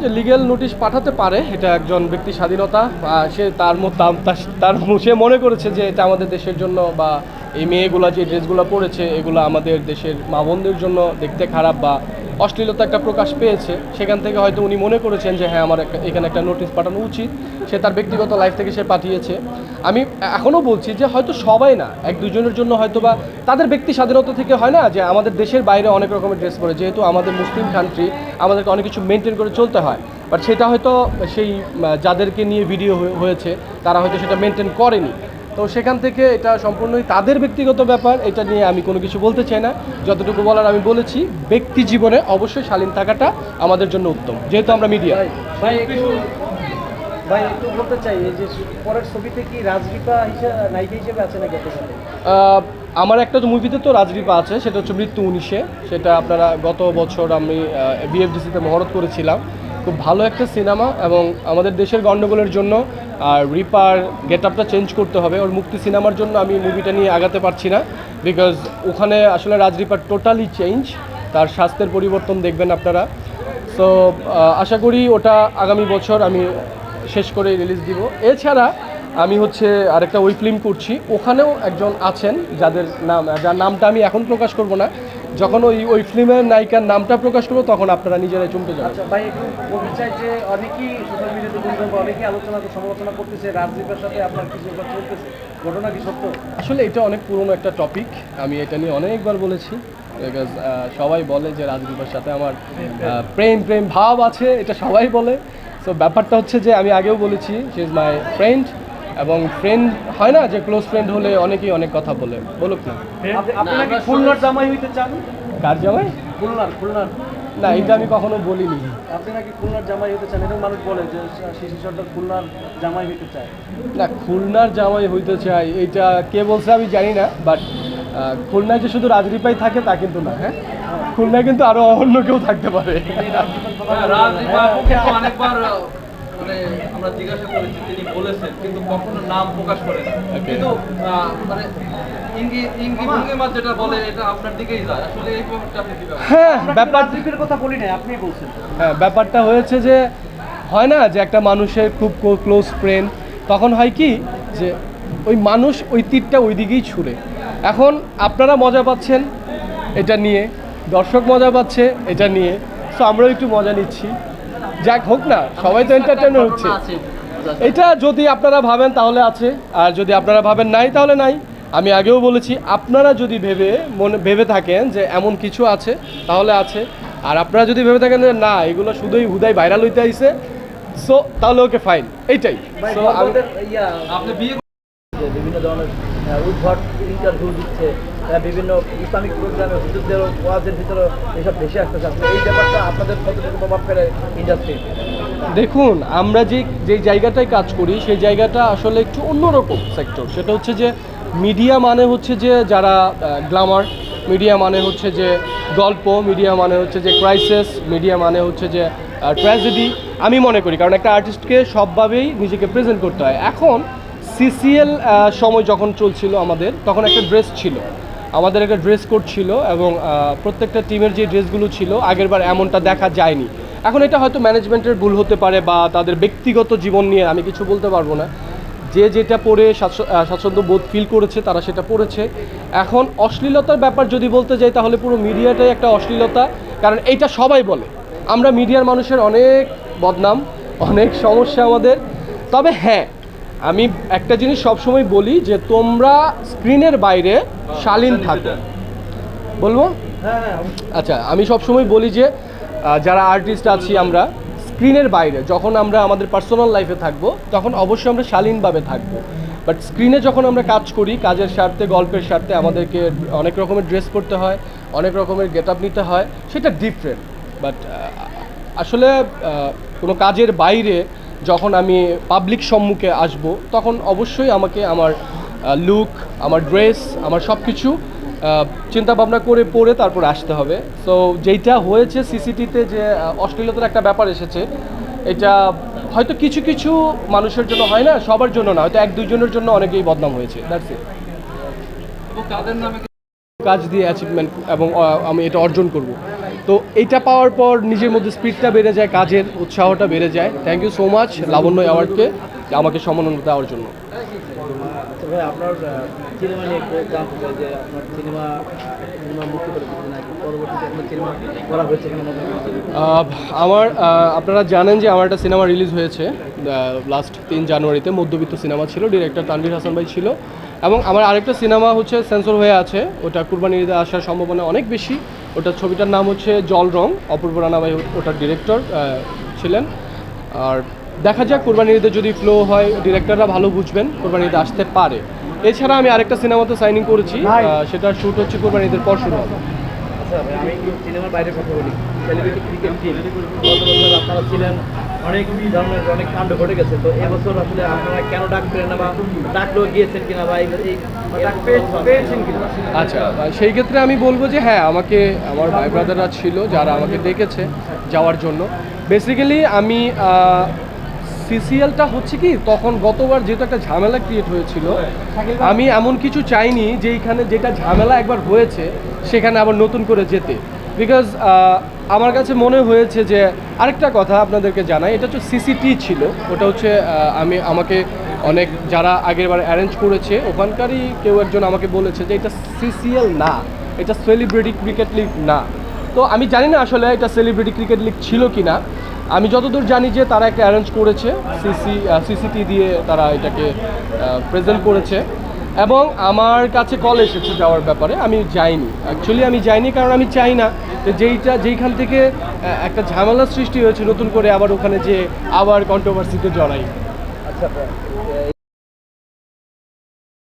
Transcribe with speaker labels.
Speaker 1: যে legal notice পাঠাতে পারে, এটা একজন ব্যক্তি স্বাধীনতা সে তার মত, তার- তার- তার সে মনে করেছে যে এটা আমাদের দেশের জন্য, বা এই মেয়েগুলা যে ড্রেসগুলো পরেছে, এগুলো আমাদের দেশের মা বোনদের জন্য দেখতে খারাপ, বা অশ্লীলতা একটা প্রকাশ পেয়েছে। সেখান থেকে হয়তো উনি মনে করেছেন যে হ্যাঁ আমার এখানে একটা নোটিশ পাঠানো উচিত। সে তার ব্যক্তিগত লাইফ থেকে সে পাঠিয়েছে। আমি এখনও বলছি যে, হয়তো সবাই না, এক দুজনের জন্য হয়তো বা তাদের ব্যক্তি স্বাধীনতা থেকে হয় না যে, আমাদের দেশের বাইরে অনেক রকমের ড্রেস পরে। যেহেতু আমাদের মুসলিম কান্ট্রি আমাদেরকে অনেক কিছু মেনটেন করে চলতে হয়। বাট সেটা হয়তো সেই যাদেরকে নিয়ে ভিডিও হয়েছে, তারা হয়তো সেটা মেনটেন করেনি। তো সেখান থেকে এটা সম্পূর্ণই তাদের ব্যক্তিগত ব্যাপার এটা নিয়ে আমি কোনো কিছু বলতে চাই না। যতটুকু বলার আমি বলেছি ব্যক্তি জীবনে অবশ্যই শালীন থাকাটা আমাদের জন্য উত্তম যেহেতু আমরা মিডিয়া।
Speaker 2: ভাই ভাই একটু বলতে চাই যে পরের ছবিতে কি রাজদীপা হিসেবে নায়িকা হিসেবে আছে নাকি
Speaker 1: আমার একটা তো মুভিতে তো রাজদীপা আছে সেটা হচ্ছে মৃত্যু উনিশে। সেটা আপনারা গত বছর আমি বিএফডিসিতে মহরত করেছিলাম। খুব ভালো একটা সিনেমা এবং আমাদের দেশের গণ্ডগোলের জন্য, আর রিপার গেট আপটা চেঞ্জ করতে হবে। ওর মুক্তি সিনেমার জন্য আমি মুভিটা নিয়ে আগাতে পারছি না বিকজ ওখানে আসলে রাজরিপার টোটালি চেঞ্জ তার স্বাস্থ্যের পরিবর্তন দেখবেন আপনারা। সো আশা করি ওটা আগামী বছর আমি শেষ করে রিলিজ দিব। এছাড়া আমি হচ্ছে আরেকটা ওই ফিল্ম করছি। ওখানেও একজন আছেন যাদের নাম, যার নামটা আমি এখন প্রকাশ করব না। যখন ওই ওই ফিল্মের নায়িকার নামটা প্রকাশ করব তখন আপনারা নিজেরাই চমকে যাবেন।
Speaker 2: আচ্ছা ভাই চাই যে অনেকেই সোশ্যাল মিডিয়াতে অনেকেই আলোচনা সমালোচনা করতেছে রাজদীপের সাথে আপনার কিছু চলতেছে? ঘটনা কি সত্য?
Speaker 1: আসলে এটা অনেক পুরনো একটা টপিক আমি এটা নিয়ে অনেকবার বলেছি বিকজ সবাই বলে যে রাজদীপের সাথে আমার প্রেম প্রেম ভাব আছে এটা সবাই বলে। সো ব্যাপারটা হচ্ছে যে আমি আগেও বলেছি সে ইজ মাই ফ্রেন্ড এবং ফ্রেন্ড হয় না যে ক্লোজ ফ্রেন্ড হলে অনেকেই অনেক কথা বলে বলুক না।
Speaker 2: আপনি- আপনি খুলনার জামাই হইতে চান?
Speaker 1: কার জামাই?
Speaker 2: খুলনার খুলনার
Speaker 1: না এটা আমি কখনো বলিনি।
Speaker 2: আপনি নাকি খুলনার জামাই হতে চান? এরকম মানুষ বলে যে শিশু সর্দার খুলনার জামাই হইতে চায়।
Speaker 1: না খুলনার জামাই হইতে চাই এইটা কে বলছে আমি জানি না বাট খুলনায় যে শুধু রাজরিপাই থাকে তা কিন্তু না হ্যাঁ? খুলনায় কিন্তু আরও অন্য কেউ থাকতে পারে।
Speaker 3: হ্যাঁ, তো অনেকবার মানে আমরা জিজ্ঞাসা করেছি তিনি বলেছেন কিন্তু কখনো নাম প্রকাশ করেন কিন্তু মানে ইঙ্গি ইঙ্গি ভঙ্গিমা যেটা বলে এটা আপনার দিকেই যায়। আসলে এই ব্যাপারটা
Speaker 1: হ্যাঁ হ্যাঁ ব্যাপারটা হয়েছে যে হয় না যে একটা মানুষের খুব ক্লোজ ফ্রেন্ড তখন হয় কি যে ওই মানুষ ওই তীরটা ওই দিকেই ছুড়ে। এখন আপনারা মজা পাচ্ছেন এটা নিয়ে দর্শক মজা পাচ্ছে এটা নিয়ে সো আমরাও একটু মজা নিচ্ছি। যাক হোক না সবাই তো এন্টারটেনমেন্ট হচ্ছে। এটা যদি আপনারা ভাবেন তাহলে আছে আর যদি আপনারা ভাবেন নাই তাহলে নাই। আমি আগেও বলেছি আপনারা যদি ভেবে মনে ভেবে থাকেন যে এমন কিছু আছে তাহলে আছে। আর আপনারা যদি ভেবে থাকেন যে না এগুলো শুধুই হুদাই ভাইরাল হইতে আইছে সো তাহলে ওকে ফাইন এইটাই।
Speaker 2: ইয়া
Speaker 3: আপনি বিয়ে
Speaker 2: বিভিন্ন ধরনের উদ্ভট ইন্টারভিউ দিচ্ছে বিভিন্ন ইসলামিক প্রোগ্রামে হুজুরদের ওয়াজের ভিতরে এসব ভেসে আসতেছে। আসলে এই ব্যাপারটা আপনাদের কতটুকু প্রভাব ফেলে ইন্ডাস্ট্রি
Speaker 1: দেখুন, আমরা যে যে জায়গাটায় কাজ করি, সেই জায়গাটা আসলে একটু অন্যরকম সেক্টর সেটা হচ্ছে যে মিডিয়া মানে হচ্ছে যে যারা গ্লামার মিডিয়া মানে হচ্ছে যে গল্প মিডিয়া মানে হচ্ছে যে ক্রাইসিস মিডিয়া মানে হচ্ছে যে ট্র্যাজেডি আমি মনে করি, কারণ একটা আর্টিস্টকে সবভাবেই নিজেকে প্রেজেন্ট করতে হয়। এখন সিসিএল সময় যখন চলছিল আমাদের, তখন একটা ড্রেস ছিল। আমাদের একটা ড্রেস কোড ছিল এবং প্রত্যেকটা টিমের যে ড্রেসগুলো ছিল, আগেরবার এমনটা দেখা যায়নি। এখন এটা হয়তো ম্যানেজমেন্টের ভুল হতে পারে বা তাদের ব্যক্তিগত জীবন নিয়ে আমি কিছু বলতে পারব না। যে যেটা পরে স্বাচ্ছন্দ্য বোধ ফিল করেছে, তারা সেটা পড়েছে। এখন অশ্লীলতার ব্যাপার যদি বলতে যাই, তাহলে পুরো মিডিয়াটাই একটা অশ্লীলতা, কারণ এইটা সবাই বলে। আমরা মিডিয়ার মানুষের অনেক বদনাম, অনেক সমস্যা আমাদের। তবে হ্যাঁ আমি একটা জিনিস সবসময় বলি যে তোমরা স্ক্রিনের বাইরে শালীন থাকো। বলব? আচ্ছা আমি সবসময় বলি যে যারা আর্টিস্ট আছি আমরা, স্ক্রিনের বাইরে, যখন আমরা আমাদের পার্সোনাল লাইফে থাকব, তখন অবশ্যই আমরা শালীনভাবে থাকব। বাট স্ক্রিনে যখন আমরা কাজ করি, কাজের স্বার্থে, গল্পের স্বার্থে, আমাদেরকে অনেক রকমের ড্রেস পরতে হয়, অনেক রকমের গেট আপ নিতে হয়, সেটা ডিফারেন্ট বাট আসলে কোনো কাজের বাইরে যখন আমি পাবলিক সম্মুখে আসব তখন অবশ্যই আমাকে আমার লুক আমার ড্রেস আমার সব কিছু চিন্তা ভাবনা করে পড়ে তারপর আসতে হবে। সো যেইটা হয়েছে সিসিটিতে যে অশ্লীলতার একটা ব্যাপার এসেছে এটা হয়তো কিছু কিছু মানুষের জন্য হয় না সবার জন্য না হয়তো এক দুইজনের জন্য অনেকেই বদনাম হয়েছে দ্যাটস ইট কাজ দিয়ে অ্যাচিভমেন্ট এবং আমি এটা অর্জন করব। তো এইটা পাওয়ার পর নিজের মধ্যে স্পিডটা বেড়ে যায় কাজের উৎসাহটা বেড়ে যায়। Thank you so much Labanya অ্যাওয়ার্ডকে আমাকে সম্মাননা দেওয়ার জন্য।
Speaker 2: আচ্ছা আপনার সিনেমা নিয়ে যে আপনার সিনেমা
Speaker 1: আমার আপনারা জানেন যে আমার একটা সিনেমা রিলিজ হয়েছে লাস্ট তিন জানুয়ারিতে মধ্যবিত্ত সিনেমা ছিল ডিরেক্টর তানভীর হাসান ভাই ছিল। এবং আমার আরেকটা সিনেমা হচ্ছে সেন্সর হয়ে আছে ওটা কুরবানি ঈদে আসার সম্ভাবনা অনেক বেশি। ওটার ছবিটার নাম হচ্ছে জল রং। অপূর্ব রানা ভাই ওটার ডিরেক্টর ছিলেন। আর দেখা যাক কোরবানি ঈদে যদি ফ্লো হয় ডিরেক্টররা ভালো বুঝবেন কোরবানি ঈদে আসতে পারে। এছাড়া আমি আরেকটা সিনেমাতে সাইনিং করেছি সেটা সেটার শ্যুট হচ্ছে কোরবানি ঈদের পর শুরু হবে।
Speaker 2: আচ্ছা আমি একটু সিনেমার বাইরে কথা বলি। সেলিব্রিটি ক্রিকেট টিম গত বছর আপনারা ছিলেন অনেক ধরনের অনেক কাণ্ড ঘটে গেছে। তো এবছর আসলে আপনারা কেন ডাক পেলেন না বা ডাকলেও গিয়েছেন কিনা বা এই এই- ডাক পেয়ে- পেয়েছেন কিনা?
Speaker 1: আচ্ছা সেই ক্ষেত্রে আমি বলব যে হ্যাঁ আমাকে আমার ভাই ব্রাদাররা ছিল যারা আমাকে ডেকেছে যাওয়ার জন্য। বেসিক্যালি আমি সিসিএলটা হচ্ছে কি, তখন গতবার যেহেতু একটা ঝামেলা ক্রিয়েট হয়েছিল, আমি এমন কিছু চাইনি যে এইখানে যেটা ঝামেলা একবার হয়েছে, সেখানে আবার নতুন করে যেতে। বিকজ আমার কাছে মনে হয়েছে যে আরেকটা কথা আপনাদেরকে জানাই, এটা হচ্ছে সিসিটি ছিল, ওটা হচ্ছে আমি, আমাকে অনেক, যারা আগের বার অ্যারেঞ্জ করেছে, ওখানকারই কেউ একজন আমাকে বলেছে যে এটা সিসিএল না, এটা সেলিব্রিটি ক্রিকেট লিগ না। তো আমি জানি না আসলে এটা সেলিব্রিটি ক্রিকেট লিগ ছিল কি না আমি যতদূর জানি যে তারা একটা অ্যারেঞ্জ করেছে সিসি সিসিটি দিয়ে তারা এটাকে প্রেজেন্ট করেছে। এবং আমার কাছে কল এসেছে যাওয়ার ব্যাপারে, আমি যাইনি। অ্যাকচুয়ালি আমি যাইনি কারণ আমি চাই না। যেইটা, যেইখান থেকে একটা ঝামেলার সৃষ্টি হয়েছে নতুন করে আবার ওখানে যে আবার কন্ট্রোভার্সিতে জড়াই।
Speaker 2: আচ্ছা।